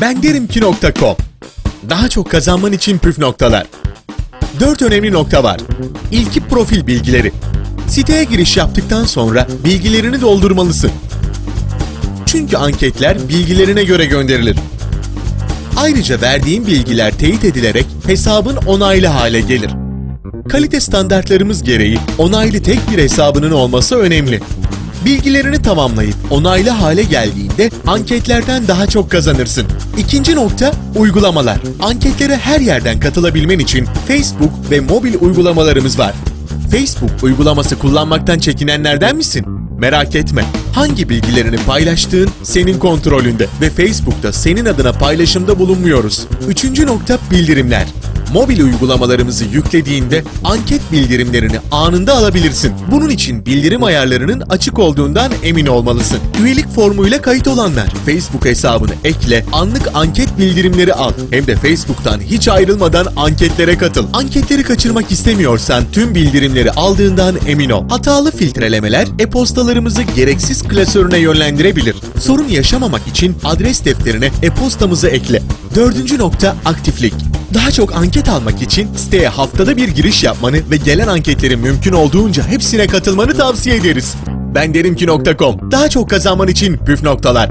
Ben derim ki.com Daha çok kazanman için püf noktalar. 4 önemli nokta var. İlki profil bilgileri. Siteye giriş yaptıktan sonra bilgilerini doldurmalısın. Çünkü anketler bilgilerine göre gönderilir. Ayrıca verdiğin bilgiler teyit edilerek hesabın onaylı hale gelir. Kalite standartlarımız gereği onaylı tek bir hesabının olması önemli. Bilgilerini tamamlayıp onaylı hale geldiğinde anketlerden daha çok kazanırsın. İkinci nokta uygulamalar. Anketlere her yerden katılabilmen için Facebook ve mobil uygulamalarımız var. Facebook uygulaması kullanmaktan çekinenlerden misin? Merak etme. Hangi bilgilerini paylaştığın senin kontrolünde ve Facebook'ta senin adına paylaşımda bulunmuyoruz. Üçüncü nokta bildirimler. Mobil uygulamalarımızı yüklediğinde anket bildirimlerini anında alabilirsin. Bunun için bildirim ayarlarının açık olduğundan emin olmalısın. Üyelik formuyla kayıt olanlar Facebook hesabını ekle, anlık anket bildirimleri al. Hem de Facebook'tan hiç ayrılmadan anketlere katıl. Anketleri kaçırmak istemiyorsan tüm bildirimleri aldığından emin ol. Hatalı filtrelemeler e-postalarımızı gereksiz klasörüne yönlendirebilir. Sorun yaşamamak için adres defterine e-postamızı ekle. Dördüncü nokta aktiflik. Daha çok anket almak için siteye haftada bir giriş yapmanı ve gelen anketlerin mümkün olduğunca hepsine katılmanı tavsiye ederiz. Ben derim ki.com. Daha çok kazanman için püf noktalar.